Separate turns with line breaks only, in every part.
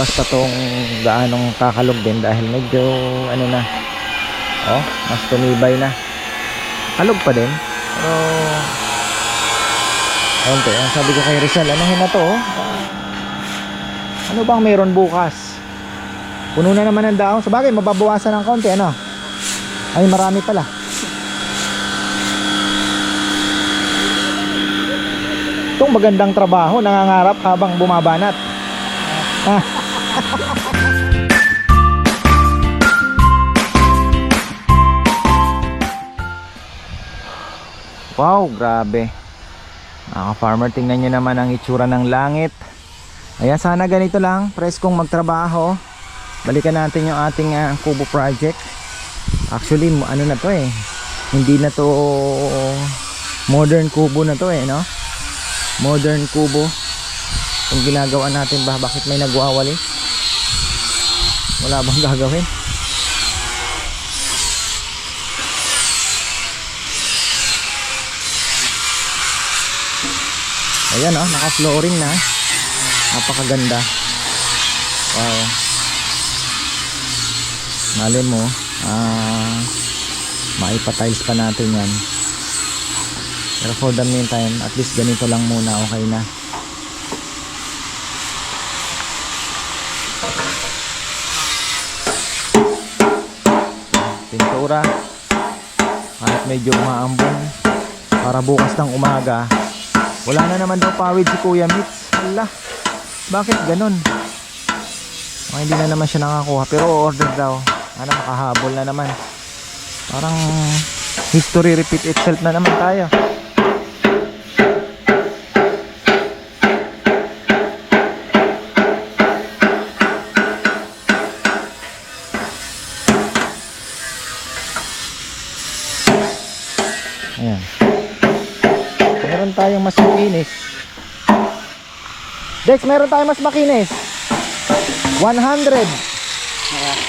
basta tong gaanong kakalog din dahil medyo ano na oh mas tumibay na. Kalog pa din pero konti. Ang sabi ko kay Rizal anuhin na to Ah, ano bang meron bukas? Puno na naman ang daon sa bagay mababawasan ng konti ano? Ay marami pala. Itong magandang trabaho nangangarap habang bumabanat. Ah. Wow, grabe. Mga farmer, tingnan nyo naman ang itsura ng langit. Ayan, sana ganito lang, preskong magtrabaho. Balikan natin yung ating ah, kubo project. Actually, ano na to eh. Hindi na to modern kubo na to eh, no? Modern kubo. Kung ginagawa natin ba, bakit may nagwawali? Wala bang gagawin? Ayan oh, naka-flooring na. Napakaganda. Wow. Mali mo, ah, maipa-tiles pa natin yan. Pero for the meantime, at least ganito lang muna, okay na. Pintura. Kahit medyo umaambon. Para bukas ng umaga, wala na naman daw pawid si Kuya Mitz. Hala. Bakit ganun? Mga hindi na naman siya nakakuha. Pero order daw. Ano makahabol na naman. Parang history repeat itself na naman tayo. Dex, meron tayong mas makinis. 100.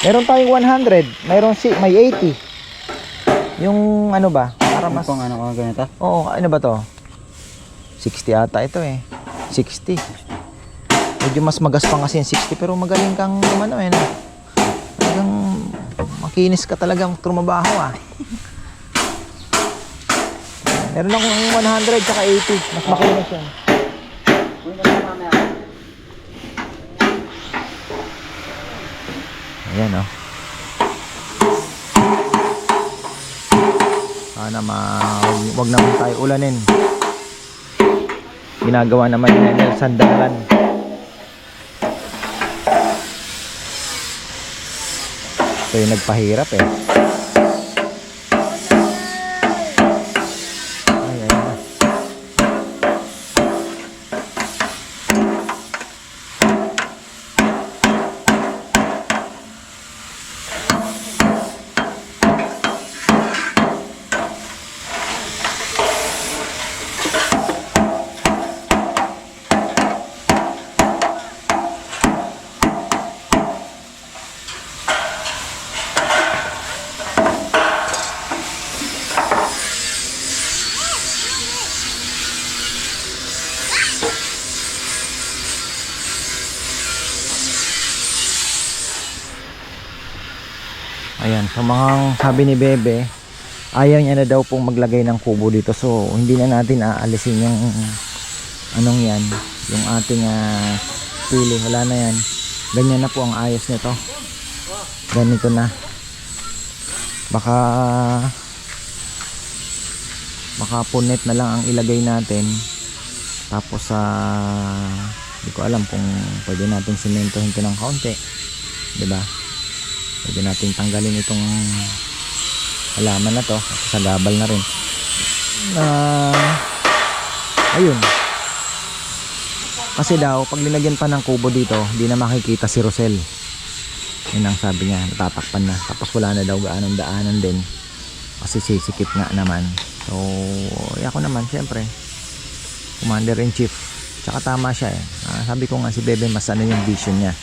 Meron tayong 100. Meron si may 80. Yung ano ba? Para mas
Kung ano kung ganito.
Oo, ano ba to? 60 ata ito eh. 60. Medyo mas magaspang kasi yung 60 pero magaling kang ano eh. No? Talagang makinis ka talagang trumabaho ah. Meron akong 100 tsaka 80. Mas makinis yan. Ayan oh. Sana ma wag naman tayo ulanin. Ginagawa naman ni Nel sandalan. Ito yung nagpahirap eh. Mga sabi ni Bebe, ayaw niya na daw pong maglagay ng kubo dito. So, hindi na natin aalisin yung anong yan, yung ating ah, pili. Wala na yan. Ganyan na po ang ayos nito. Ganito na. Baka baka punit na lang ang ilagay natin. Tapos sa hindi ko alam kung pwede natin sementohin ito ng kaunti. ba? Pwede natin tanggalin itong halaman na to. Sa gabal na rin. Ah, ayun. Kasi daw pag linagyan pa ng kubo dito hindi na makikita si Rosel. Yun ang sabi niya natatakpan na. Tapos wala na daw gaanong daanan din. Kasi sisikip nga naman. So eh, ako naman syempre commander in chief. Tsaka tama siya eh. Ah, sabi ko nga si Bebe mas ano yung vision niya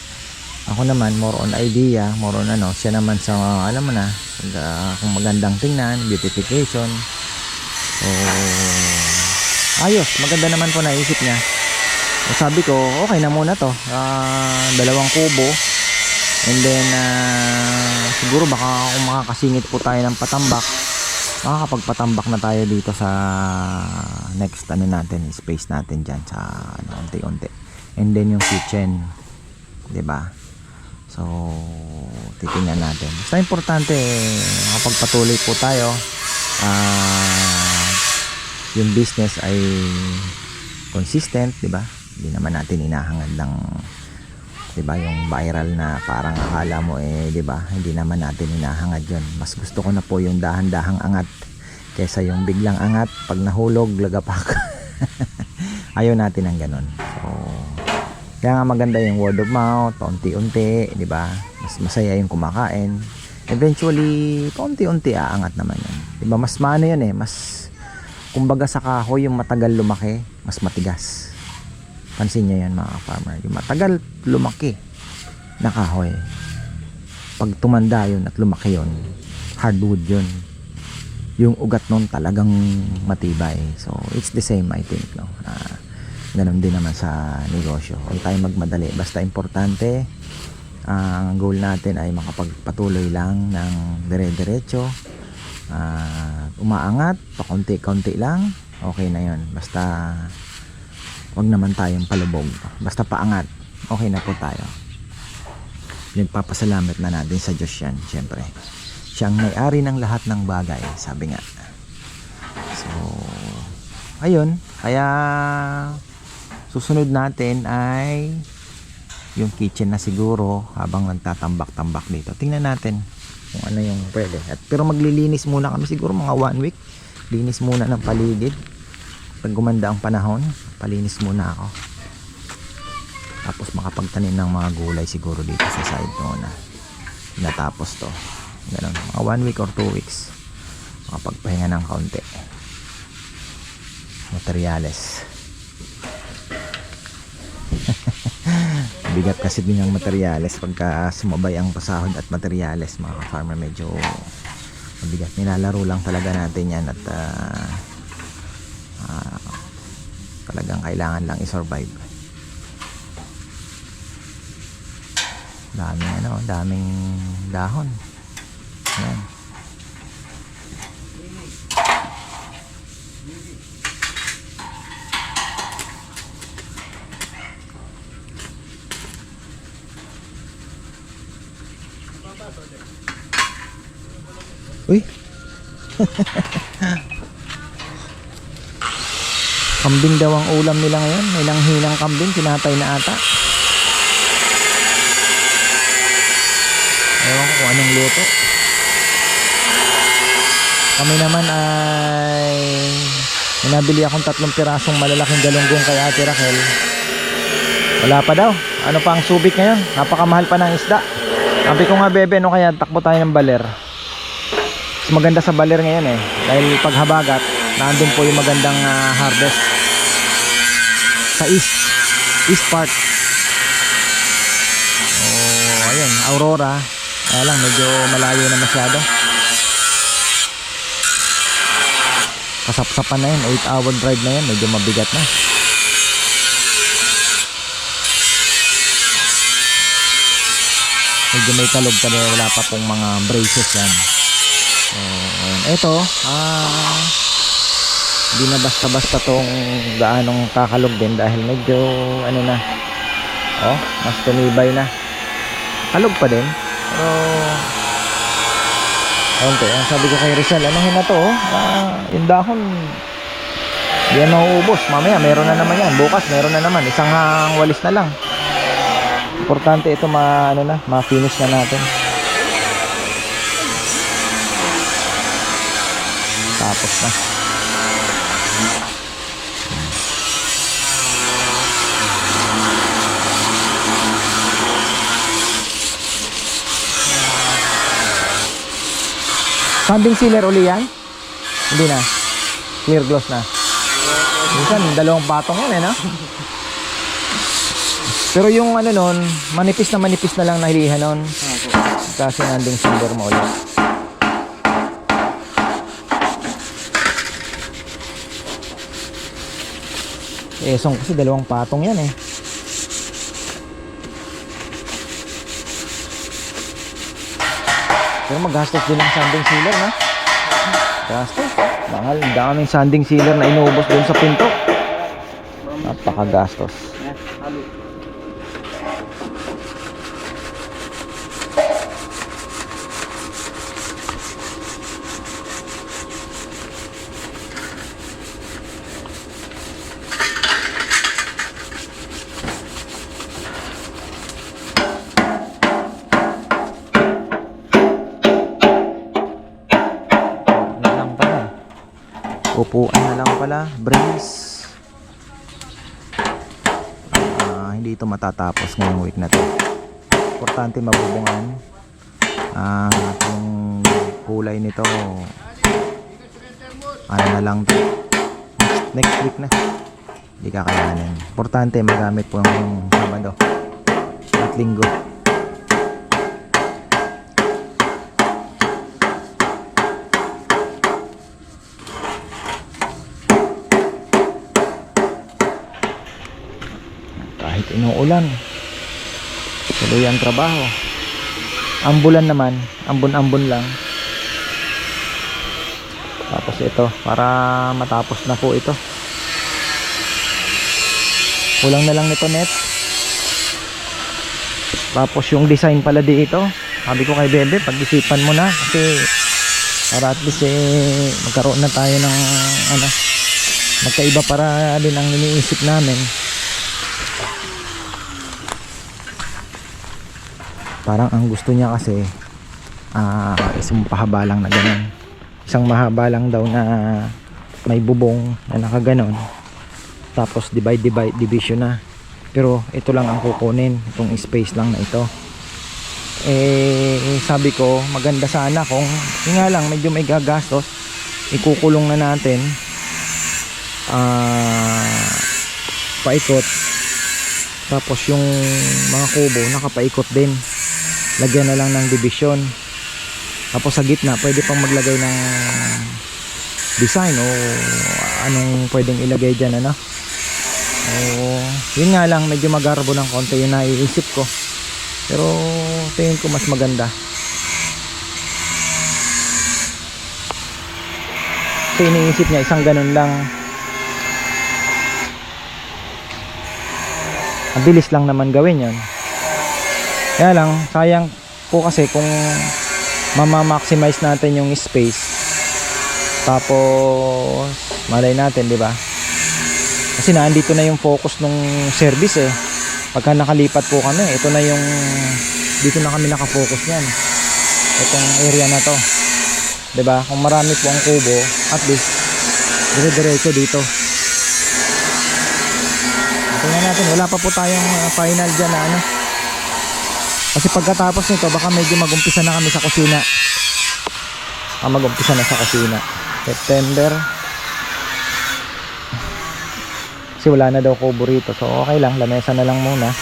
ako naman more on idea more on ano siya naman sa alam mo na uh, kung magandang tingnan beautification so ayos maganda naman po naisip niya So, sabi ko, okay na muna to. Ah, dalawang kubo. And then, ah, siguro baka kung makakasingit po tayo ng patambak, makakapagpatambak na tayo dito sa next ano natin, space natin dyan sa ano, unti-unti. And then yung kitchen. 'di ba? So, titingnan natin. Basta importante, makapagpatuloy po tayo. Ah, yung business ay consistent, 'di ba? Hindi naman natin inahangad ng 'di ba yung viral na parang akala mo eh 'di ba hindi naman natin hinahangad 'yon mas gusto ko na po yung dahan-dahang angat kaysa yung biglang angat pag nahulog lagapak ayaw natin ng ganun so kaya nga maganda yung word of mouth paunti-unti 'di ba mas masaya yung kumakain eventually paunti-unti aangat naman yun 'di ba mas maano yun eh mas kumbaga sa kahoy yung matagal lumaki mas matigas Pansin nyo yan mga farmer. Yung matagal lumaki na kahoy. Pag tumanda yun at lumaki yun, hardwood yun. Yung ugat nun talagang matibay. So, it's the same I think. No? Uh, ganun din naman sa negosyo. Huwag tayo magmadali. Basta importante, ang goal natin ay makapagpatuloy lang ng dire-diretso. Uh, umaangat, pakunti-kunti lang. Okay na yun. Basta wag naman tayong palubog basta paangat okay na po tayo nagpapasalamat na natin sa Diyos yan syempre siyang may-ari ng lahat ng bagay sabi nga so ayun kaya susunod natin ay yung kitchen na siguro habang nagtatambak-tambak dito. Tingnan natin kung ano yung pwede. At, pero maglilinis muna kami siguro mga one week. Linis muna ng paligid. Pag gumanda ang panahon palinis muna ako. Tapos makapagtanim ng mga gulay siguro dito sa side muna natapos to. Ganun mga one week or two weeks. Makapagpahinga ng kaunti. Materyales bigat kasi din ang materyales pagka sumabay ang pasahod at materyales mga farmer medyo mabigat. Nilalaro lang talaga natin yan at uh, uh, talagang kailangan lang i-survive. Daming ano daming dahon. Yan Uy, Kambing daw ang ulam nila ngayon. May langhinang kambing, kinatay na ata. Ewan ko kung anong luto. Kami naman ay Minabili akong tatlong pirasong malalaking galunggong kay Ate Raquel. Wala pa daw. Ano pa ang subik ngayon? Napakamahal pa ng isda. Sabi ko nga bebe, no kaya takbo tayo ng baler. Maganda sa baler ngayon eh. Dahil paghabagat, nandun po yung magandang ah, harvest. Sa east east part. Oh ayun Aurora. Kaya lang medyo malayo na masyado. Kasapsapan na yun. 8 hour drive na yun. Medyo mabigat na. Medyo may kalog ka wala pa pong mga braces yan so ayun eto ah hindi na basta-basta tong gaanong kakalog din dahil medyo ano na oh mas tumibay na. Kalog pa din. Pero okay ang sabi ko kay Rizal ano na to oh. Ah, yung dahon hindi yan mauubos. Mamaya meron na naman yan. Bukas meron na naman. Isang hang walis na lang. Importante ito ma ano na ma finish na natin tapos na Sanding sealer uli yan? Hindi na. Clear gloss na. Minsan, dalawang patong yan eh, no? Pero yung ano nun, manipis na manipis na lang nahilihan nun. Kasi nanding silver mo ulit. Esong kasi dalawang patong yan eh. Pero magastos din ang sanding sealer na. Gastos. Mahal. Ang daming sanding sealer na inuubos doon sa pinto. Napakagastos. Upuan na lang pala. Brace. Ah, hindi ito matatapos ngayong week na to. Importante mabubungan. Ah, yung kulay nito ano na lang to. Next, week na. Hindi kakayanin. Importante magamit po ng Sabado at Linggo. kahit inuulan. Tuloy ang trabaho. Ambulan naman. Ambon-ambon lang. Tapos ito para matapos na po ito. Kulang na lang nito net tapos yung design pala dito sabi ko kay Bebe pag-isipan mo na. Kasi para at least eh magkaroon na tayo ng ano magkaiba para din ang iniisip namin parang ang gusto niya kasi ah isang pahaba lang na ganun. Isang mahaba lang daw na may bubong na nakaganon. Tapos divide divide division na. Pero ito lang ang kukunin itong space lang na ito. Eh sabi ko maganda sana kung yun nga lang medyo may gagastos. Ikukulong na natin. Ah paikot. Tapos yung mga kubo nakapaikot din lagyan na lang ng division. Tapos sa gitna pwede pang maglagay ng design o anong pwedeng ilagay dyan ano? O yun nga lang medyo magarbo ng konti yung naiisip ko. Pero tingin ko mas maganda. Kasi iniisip niya isang ganun lang. Ang bilis lang naman gawin yon kaya lang, sayang po kasi kung mama-maximize natin yung space. Tapos, malay natin, di ba? Kasi nandito na yung focus ng service eh. Pagka nakalipat po kami, ito na yung dito na kami nakafocus niyan. Itong area na to. 'Di ba? Kung marami po ang kubo, at least dire-diretso dito. Tingnan natin, wala pa po tayong uh, final diyan na ano. Kasi pagkatapos nito, baka medyo magumpisa na kami sa kusina. Ah, magumpisa na sa kusina. September. Kasi wala na daw kubo rito. So, okay lang. Lamesa na lang muna.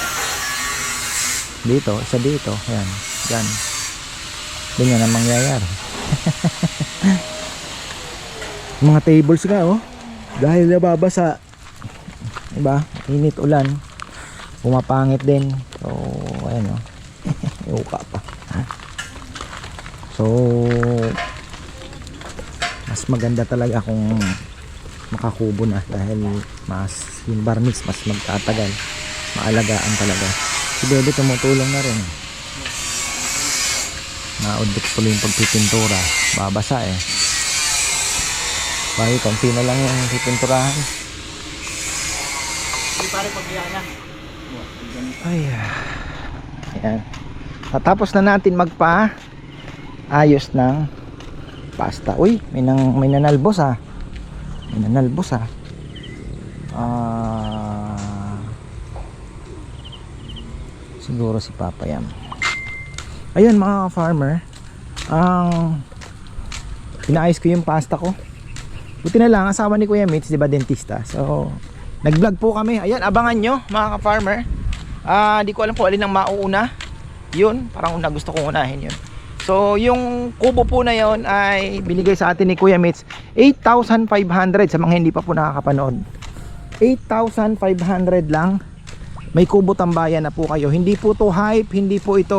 Dito, isa dito. Yan. Yan. Ganyan ang mangyayari. Mga tables nga, oh. Dahil nababasa. Diba? Init ulan. Pumapangit din. So, ayan, oh. Iuka pa. So, mas maganda talaga kung makakubo na dahil mas yung barnis mas magtatagal. Maalagaan talaga. Si Bebe tumutulong na rin. Naudot tuloy yung pagpipintura. Babasa eh. Bakit konti na lang yung pipinturahan. Ay ah. Ayan Tatapos na natin magpa ayos ng pasta. Uy, may nang may nanalbos ah. May nanalbos ah. Ah. siguro si Papa yan. Ayun mga farmer, ang pinaayos ko yung pasta ko. Buti na lang asawa ni Kuya Mitch, 'di ba dentista. So, nag-vlog po kami. Ayan, abangan nyo mga ka-farmer. Ah, di ko alam po alin ang mauuna yun parang una gusto kong unahin yun so yung kubo po na yun ay binigay sa atin ni Kuya Mitch 8,500 sa mga hindi pa po nakakapanood 8,500 lang. May kubo tambayan na po kayo. Hindi po to hype, hindi po ito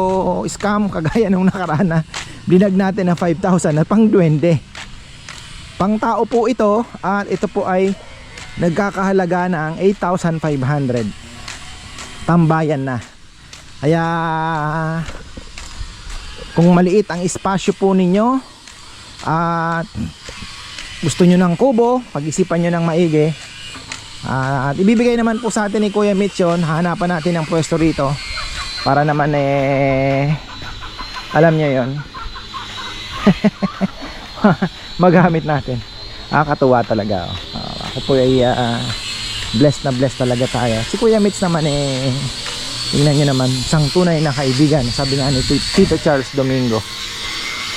scam kagaya nung nakaraan na binag natin ng 5,000 na pang duwende. Pang tao po ito at ito po ay nagkakahalaga ng 8,500. Tambayan na. Kaya kung maliit ang espasyo po ninyo at gusto nyo ng kubo, pag-isipan nyo ng maigi. Ah, at ibibigay naman po sa atin ni Kuya Mitch yun. Hahanapan natin ng pwesto rito. Para naman eh, alam nyo yon Magamit natin. Ah, katuwa talaga. Oh. Ah, ako po ay ah, blessed na blessed talaga tayo. Si Kuya Mitch naman eh, tingnan nyo naman, isang tunay na kaibigan. Sabi nga ni Tito Charles Domingo,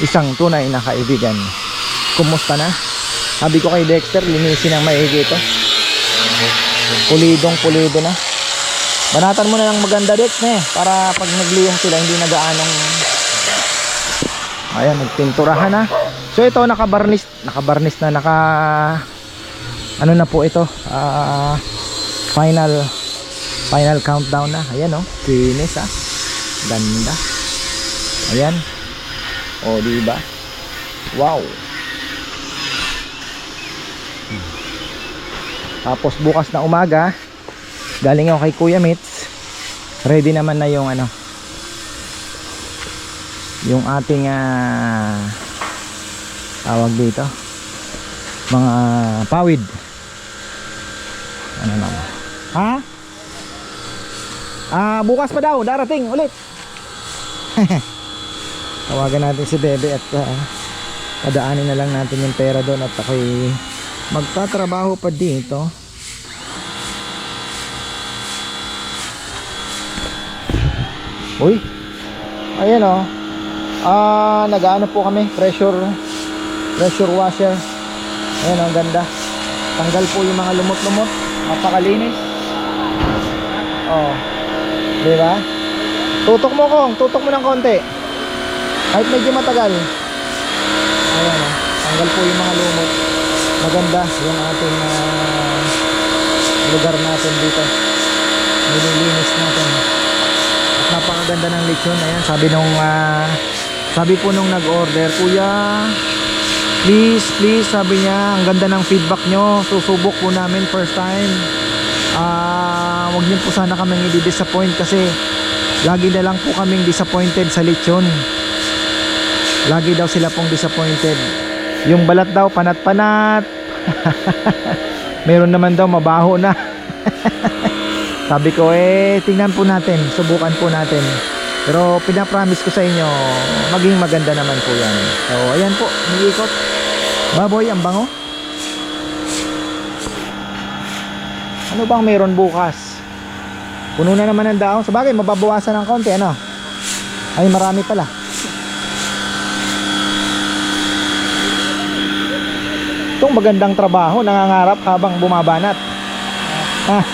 isang tunay na kaibigan. Kumusta na? Sabi ko kay Dexter, linisin ang maigi ito. Pulidong pulido na. Banatan mo na ng maganda Dex ne para pag nagliyong sila hindi nagaanong Ayan, nagpinturahan na. So ito nakabarnis, nakabarnis na naka ano na po ito? ah final final countdown na. Ayan oh, kinis ah. Ganda. Ayan. O, di ba? Wow. Tapos bukas na umaga, galing ako kay Kuya Mitz. Ready naman na yung ano, yung ating ah, tawag dito, mga pawid. Ano naman? Ha? Ah, bukas pa daw, darating ulit. Tawagan natin si Bebe at ah, padaanin na lang natin yung pera doon at ako'y magtatrabaho pa dito. Uy! Ayan o ah nagaano po kami pressure pressure washer. Ayan o ang ganda. Tanggal po yung mga lumot-lumot. Napakalinis. Oh di ba? Tutok mo kong. Tutok mo ng konti. Kahit medyo matagal. Ayan o tanggal po yung mga lumot. Maganda yung ating ah, lugar natin dito. Nililinis natin. At napakaganda ng lechon. Ayan sabi nung ah, sabi po nung nag-order kuya please please sabi niya ang ganda ng feedback nyo susubok po namin first time. Ah wag niyo po sana kaming i-disappoint kasi lagi na lang po kaming disappointed sa lechon. Lagi daw sila pong disappointed. Yung balat daw panat-panat. Meron naman daw mabaho na. Sabi ko eh tingnan po natin subukan po natin. Pero pinapromise ko sa inyo maging maganda naman po yan. So ayan po umiikot baboy ang bango. Ano bang meron bukas puno na naman ang daon sabagay mababawasan ng konti ano ay marami pala Itong magandang trabaho, nangangarap habang bumabanat. Ha?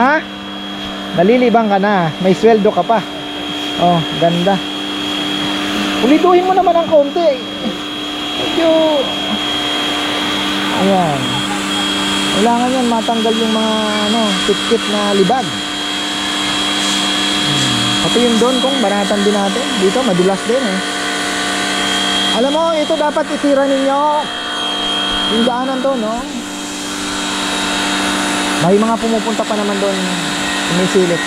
ha? Nalilibang ka na, may sweldo ka pa. Oh, ganda. Uliduhin mo naman ng konti. Medyo... Ayan. Kailangan yan matanggal yung mga ano, kit na libag. Hmm. Pati yung doon kung banatan din natin. Dito madulas din eh. Alam mo, ito dapat itira ninyo. Yung daanan to, no? May mga pumupunta pa naman doon. Sumisilip.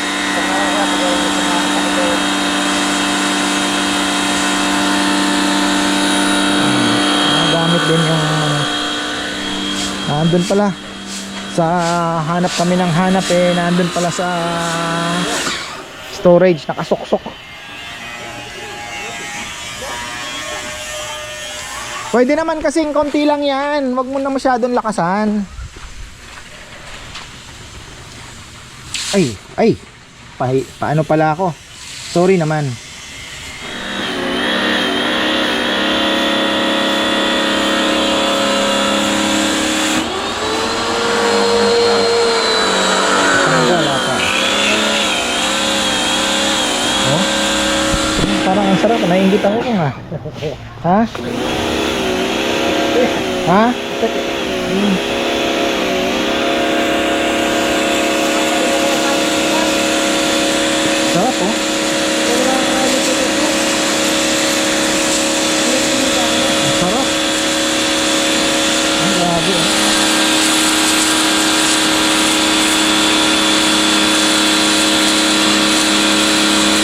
Mga gamit din yung nandun pala sa hanap kami ng hanap eh nandun pala sa storage nakasuksok Pwede naman kasing konti lang yan. Huwag mo na masyadong lakasan. Ay, ay. Pa, paano pala ako? Sorry naman. Wala pa. Oh? Parang ang sarap. Nainggit ako kung ha. Ha? Ha? Hmm. oh. Ang sarap. Ang grabe oh.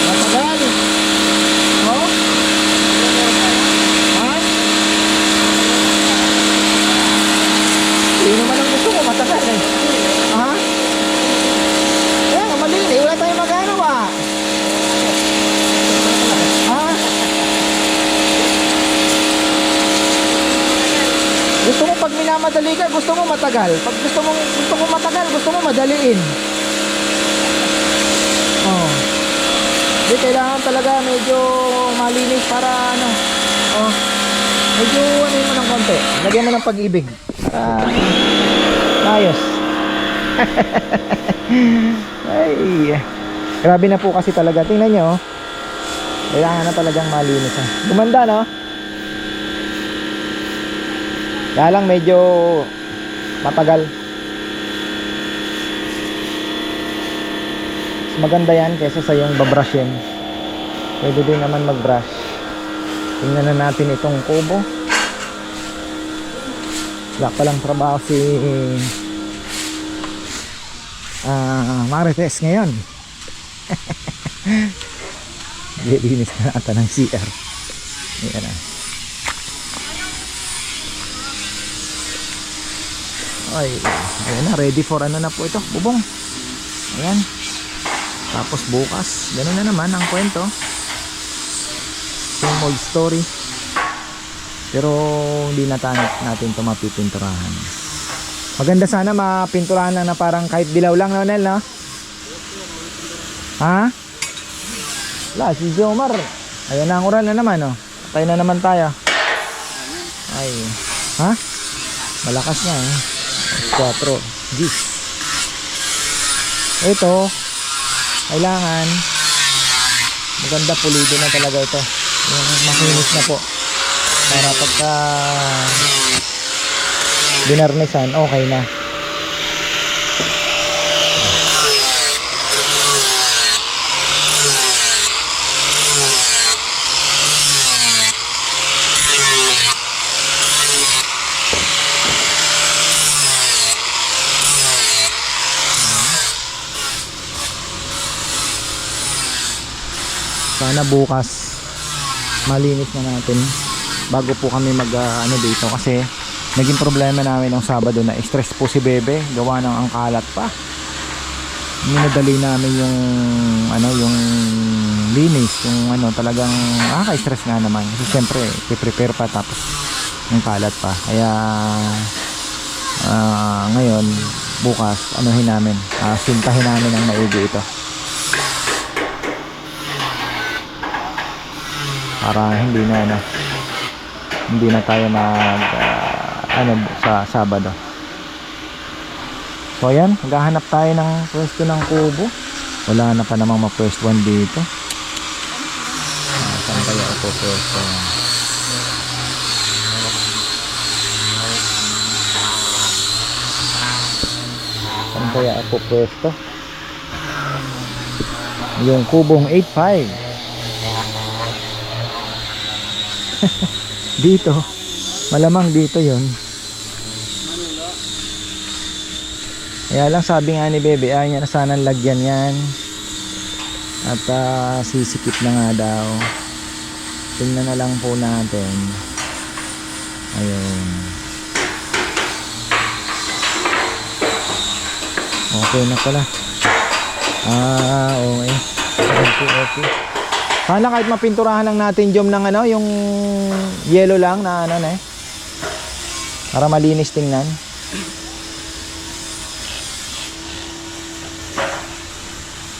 Matagal. Oh? Ha? Hindi naman ang gusto ko, matagal eh. Ha? Kaya nga, mali eh. Wala tayong magagawa. Ha? Gusto mo pag minamadali ka, gusto mo matagal. Pag gusto mo gusto mo matagal, gusto mo madaliin. Oh. Hindi, kailangan talaga medyo malinis para ano. Oh. Medyo ano mo ng konti. Lagyan mo ng pag-ibig. Para ayos. Ay. Grabe na po kasi talaga. Tingnan nyo. oh. Kailangan na talagang malinis. Ha. Gumanda no? Kaya lang medyo matagal. Mas maganda yan kaysa sa yung babrushin. Pwede din naman mag-brush. Tingnan na natin itong kubo. Wala pa lang trabaho si ah Marites ngayon. Lilinis na ata ng CR. Ayan na. Ay, ayan na, ready for ano na po ito, bubong. Ayan. Tapos bukas, ganun na naman ang kwento. Same old story. Pero hindi na natin ito mapipinturahan. Maganda sana mapinturahan na, na parang kahit dilaw lang, no, Nel, no? Ha? Wala, si Jomar. Ayan na ang oral na naman, oh. Patay na naman tayo. Ay. Ha? Malakas na, eh. 4 Gis. Ito, kailangan maganda pulido na talaga ito. Makinis na po. Para pagka binarnisan, okay na. Sana bukas malinis na natin bago po kami mag ah, ano dito. Kasi naging problema namin ng Sabado na stress po si Bebe. Gawa ng ang kalat pa. Minadali namin yung ano yung linis yung ano talagang nakaka-stress nga naman. Kasi syempre prepare pa tapos yung kalat pa. Kaya ah, ngayon bukas anuhin namin. Uh, sintahin namin ang maigi ito para hindi na ano, hindi na tayo mag ah, ano sa Sabado. So ayan, maghahanap tayo ng pwesto ng kubo. Wala na pa namang mapwestuhan dito. Ah, saan kaya ako pwesto? Saan kaya ako pwesto? Yung kubong 8.5 dito. Malamang dito yon kaya lang sabi nga ni Bebe ayaw niya na sanang lagyan yan. At ah, sisikip na nga daw. Tingnan na lang po natin. Ayun. Okay na pala. Ah okay. Okay okay sana kahit mapinturahan lang natin jom ng ano, yung yellow lang na ano na eh. Para malinis tingnan.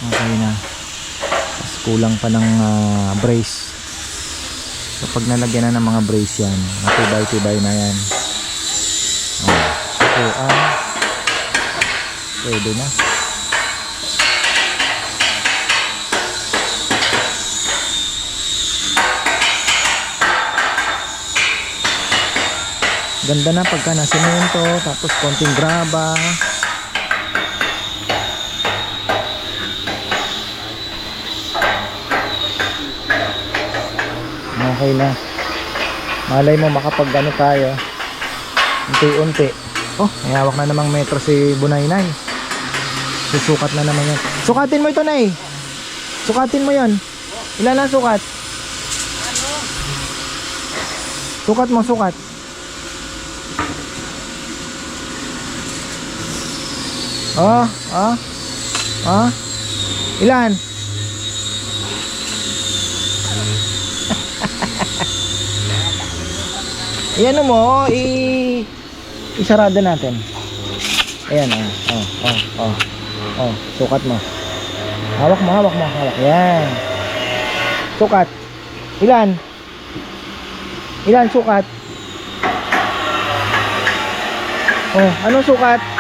Okay na. Tapos kulang pa ng ah, brace. So pag nalagyan na ng mga brace yan, matibay-tibay na yan. So, ah, pwede na. ganda na pagka na semento tapos konting graba. Okay na. Malay mo makapag ano tayo. Unti-unti. Oh may hawak na namang metro si Bunaynay susukat na naman yan. Sukatin mo ito na eh sukatin mo yan ilan ang sukat? Sukat mo sukat. Oh, oh. Oh. Ilan? Iyan mo, i isarada natin. Ayan, oh, oh, oh, oh. Oh, sukat mo. Hawak mo, hawak mo, hawak. Yan. Sukat. Ilan? Ilan sukat? Oh, anong sukat?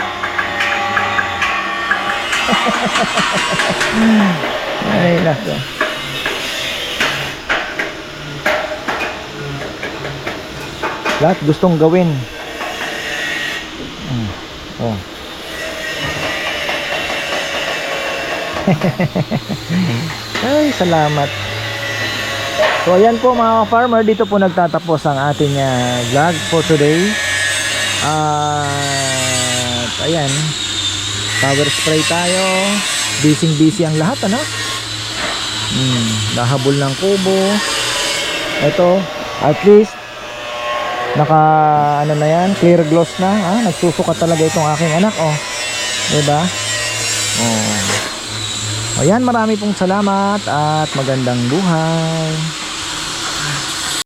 Ay, nako. Lahat gustong gawin. Mm. Oh. Ay, salamat. So, ayan po mga farmer, dito po nagtatapos ang ating ah, vlog for today. At, ayan, power spray tayo. Busy busy ang lahat, ano? Hmm, nahabol ng kubo. Ito, at least, naka, ano na yan, clear gloss na. Ah, nagsusukat talaga itong aking anak, oh. 'Di ba? Oh. Ayan, marami pong salamat at magandang buhay.